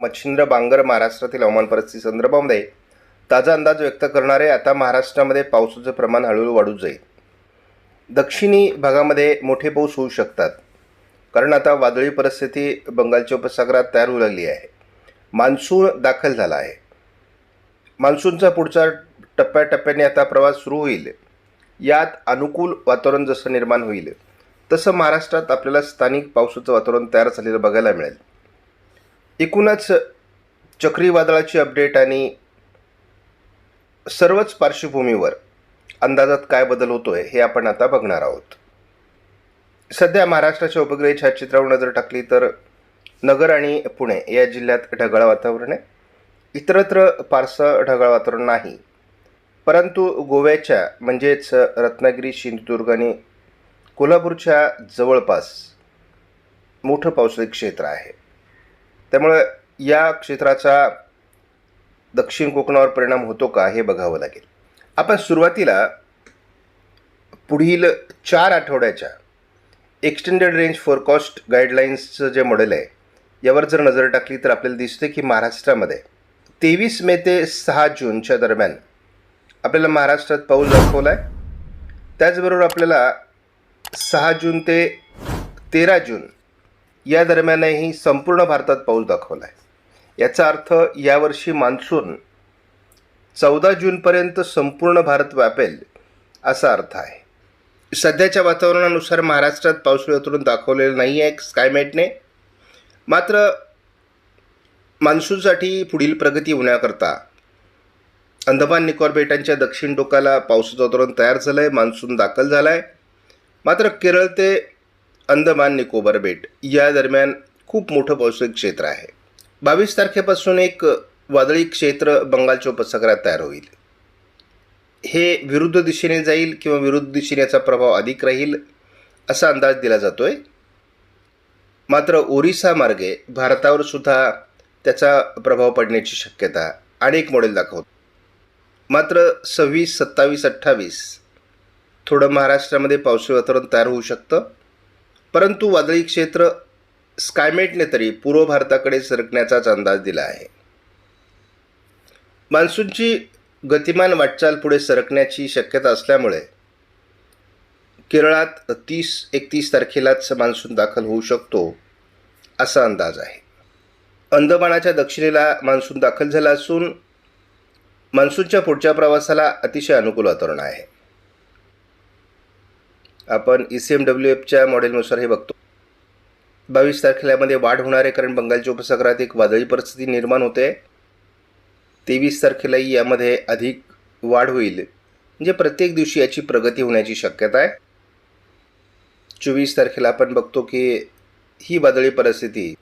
मच्छिंद्र बांगर महाराष्ट्रातील हवामान परिस्थिती संदर्भामध्ये ताजा अंदाज व्यक्त करणारे आता महाराष्ट्रामध्ये पावसाचं प्रमाण हळूहळू वाढू जाईल. दक्षिणी भागामध्ये मोठे पाऊस होऊ शकतात. कारण आता वादळी परिस्थिती बंगालच्या उपसागरात तयार होऊ लागली आहे. मान्सून दाखल झाला आहे. मान्सूनचा पुढचा टप्प्याटप्प्याने आता प्रवास सुरू होईल. यात अनुकूल वातावरण जसं निर्माण होईल तसं महाराष्ट्रात आपल्याला स्थानिक पावसाचं वातावरण तयार झालेलं बघायला मिळेल. एकूणच चक्रीवादळाची अपडेट आणि सर्वच पार्श्वभूमीवर अंदाजात काय बदल होतो आहे हे आपण आता बघणार आहोत. सध्या महाराष्ट्राच्या उपग्रही छायाचित्रावर नजर टाकली तर नगर आणि पुणे या जिल्ह्यात ढगाळ वातावरण आहे. इतरत्र फारसं ढगाळ वातावरण नाही. परंतु गोव्याच्या म्हणजेच रत्नागिरी सिंधुदुर्ग आणि कोल्हापूरच्या जवळपास मोठं पावसाळी क्षेत्र आहे. त्यामुळं या क्षेत्राचा दक्षिण कोकणावर परिणाम होतो का हे बघावं लागेल. आपण सुरुवातीला पुढील चार आठवड्याच्या एक्सटेंडेड रेंज फोरकास्ट गाईडलाईन्सचं जे मॉडेल आहे यावर जर नजर टाकली तर आपल्याला दिसते की महाराष्ट्रामध्ये तेवीस मे ते सहा जूनच्या दरम्यान आपल्याला महाराष्ट्रात पाऊस दाखवला आहे त्याचबरोबर आपल्याला सहा जून ते तेरा जून या दरम्यानही संपूर्ण भारतात पाऊस दाखवला आहे याचा अर्थ यावर्षी मान्सून चौदा जूनपर्यंत संपूर्ण भारत व्यापेल असा अर्थ आहे. सध्याच्या वातावरणानुसार महाराष्ट्रात पावसाळी उतरून दाखवलेलं नाही आहे स्कायमेटने मात्र मान्सूनसाठी पुढील प्रगती होण्याकरता अंदमान निकोबार बेटांच्या दक्षिण टोकाला पावसाचं वातावरण तयार झालं आहे मान्सून दाखल झाला आहे मात्र केरळ ते अंदमान निकोबार बेट या दरम्यान खूप मोठं पावसाळी क्षेत्र आहे. बावीस तारखेपासून एक वादळी क्षेत्र बंगालच्या उपसागरात तयार होईल. हे विरुद्ध दिशेने जाईल किंवा विरुद्ध दिशेने याचा प्रभाव अधिक राहील असा अंदाज दिला जातो आहे मात्र ओरिसा मार्गे भारतावर सुद्धा त्याचा प्रभाव पडण्याची शक्यता अनेक मॉडेल दाखवत मात्र सव्वीस सत्तावीस अठ्ठावीस थोडं महाराष्ट्रामध्ये पावसाळी वातावरण तयार होऊ शकतं. परंतु वादळी क्षेत्र स्कायमेटने तरी पूर्व भारताकडे सरकण्याचाच अंदाज दिला आहे. मान्सूनची गतिमान वाटचाल पुढे सरकण्याची शक्यता असल्यामुळे केरळात तीस एकतीस तारखेलाच मान्सून दाखल होऊ शकतो असा अंदाज आहे. अंदमानाच्या दक्षिणेला मान्सून दाखल झाला असून मान्सूनच्या पुढच्या प्रवासाला अतिशय अनुकूल वातावरण आहे. आपण E C M W F मॉडेलनुसार हे बघतो. बावीस तारखेलामध्ये वाढ होणार आहे कारण बंगालच्या उपसागरात एक वादळी परिस्थिती निर्माण होते. तेवीस तारखेलाही यामध्ये अधिक वाढ होईल. म्हणजे प्रत्येक दिवशी याची प्रगती होण्याची शक्यता आहे. चोवीस तारखेला आपण बघतो की ही वादळी परिस्थिती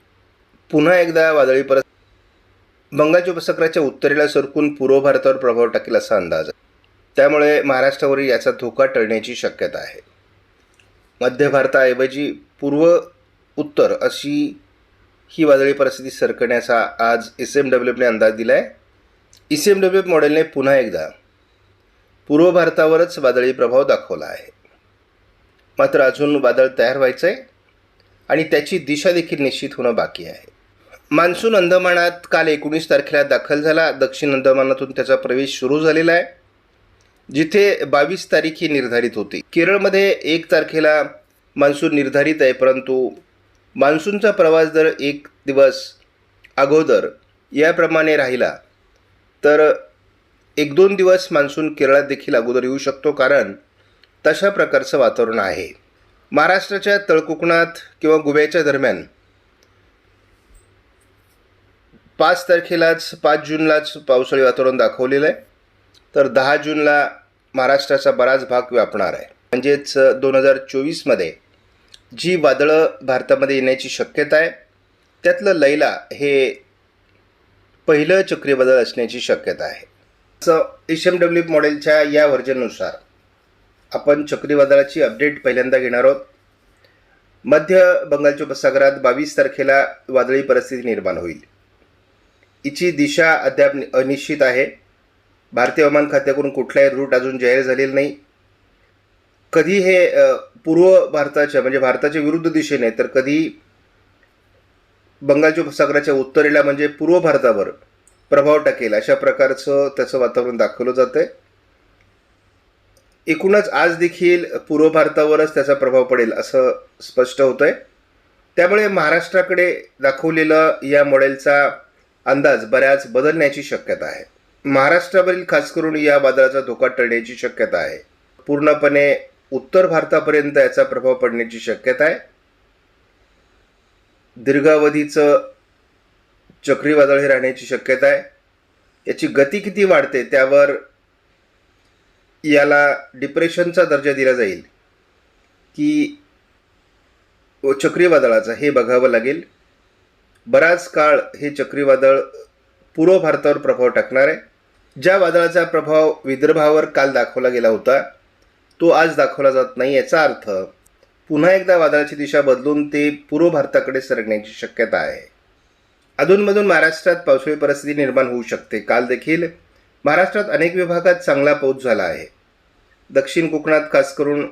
पुन्हा एकदा वादळी परिस्थिती बंगालच्या उपसागराच्या उत्तरेला सरकून पूर्व भारतावर प्रभाव टाकेल असा अंदाज आहे. त्यामुळे महाराष्ट्रावरील याचा धोका टळण्याची शक्यता आहे. मध्य भारताऐवजी पूर्व उत्तर अशी ही वादळी परिस्थिती सरकण्याचा आज एस एम डब्ल्यूपने अंदाज दिला आहे E C M W F मॉडेलने पुन्हा एकदा पूर्व भारतावरच वादळी प्रभाव दाखवला आहे. मात्र अजून वादळ तयार व्हायचं आहे आणि त्याची दिशा देखील निश्चित होणं बाकी आहे. मान्सून अंदमानात काल एकोणीस तारखेला दाखल झाला. दक्षिण अंदमानातून त्याचा प्रवेश सुरू झालेला आहे. जिथे बावीस तारीख ही निर्धारित होती. केरळमध्ये एक तारखेला मान्सून निर्धारित आहे परंतु मान्सूनचा प्रवास जर एक दिवस अगोदर याप्रमाणे राहिला तर एक दोन दिवस मान्सून केरळात देखील अगोदर येऊ शकतो कारण तशा प्रकारचं वातावरण आहे. महाराष्ट्राच्या तळकोकणात किंवा गोव्याच्या दरम्यान पाच तारखेलाच पाच जूनलाच पावसाळी वातावरण दाखवलेलं आहे. तर दहा जूनला महाराष्ट्राचा बराच भाग व्यापणार आहे. म्हणजेच दोन हजार चोवीसमध्ये जी वादळं भारतामध्ये येण्याची शक्यता आहे त्यातलं लैला हे पहिलं चक्रीवादळ असण्याची शक्यता आहे. असं एच एम डब्ल्यू मॉडेलच्या या व्हर्जननुसार आपण चक्रीवादळाची अपडेट पहिल्यांदा घेणार आहोत. मध्य बंगालच्या उपसागरात बावीस तारखेला वादळी परिस्थिती निर्माण होईल. हिची दिशा अद्याप अनिश्चित आहे. भारतीय हवामान खात्याकडून कुठलाही रूट अजून जाहीर झालेला नाही. कधी हे पूर्व भारताच्या म्हणजे भारताच्या विरुद्ध दिशेने तर कधी बंगालच्या उपसागराच्या उत्तरेला म्हणजे पूर्व भारतावर प्रभाव टाकेल अशा प्रकारचं त्याचं वातावरण दाखवलं जातं आहे एकूणच आज देखील पूर्व भारतावरच त्याचा प्रभाव पडेल असं स्पष्ट होतं आहे त्यामुळे महाराष्ट्राकडे दाखवलेलं या मॉडेलचा अंदाज बऱ्याच बदलण्याची शक्यता आहे. महाराष्ट्रावरील खास करून या वादळाचा धोका टळण्याची शक्यता आहे. पूर्णपणे उत्तर भारतापर्यंत याचा प्रभाव पडण्याची शक्यता आहे. दीर्घावधीचं चक्रीवादळ हे राहण्याची शक्यता आहे. याची गती किती वाढते त्यावर याला डिप्रेशनचा दर्जा दिला जाईल की चक्रीवादळाचा हे बघावं लागेल. बराच काळ हे चक्रीवादळ पूर्व भारतावर प्रभाव टाकणार आहे. ज्या वादळाचा प्रभाव विदर्भावर काल दाखवला गेला होता तो आज दाखवला जात नाही याचा अर्थ पुन्हा एकदा वादळाची दिशा बदलून ते पूर्व भारताकडे सरकण्याची शक्यता आहे. अधूनमधून महाराष्ट्रात पावसाळी परिस्थिती निर्माण होऊ शकते. काल देखील महाराष्ट्रात अनेक विभागात चांगला पाऊस झाला आहे. दक्षिण कोकणात खास करून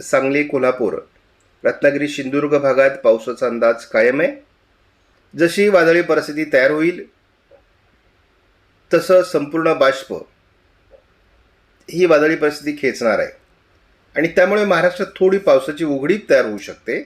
सांगली कोल्हापूर रत्नागिरी सिंधुदुर्ग भागात पावसाचा अंदाज कायम आहे. जशी वादळी परिस्थिती तयार होईल तसं संपूर्ण बाष्प ही वादळी परिस्थिती खेचणार आहे. आणि त्यामुळे महाराष्ट्रात थोडी पावसाची उघडीप तयार होऊ शकते.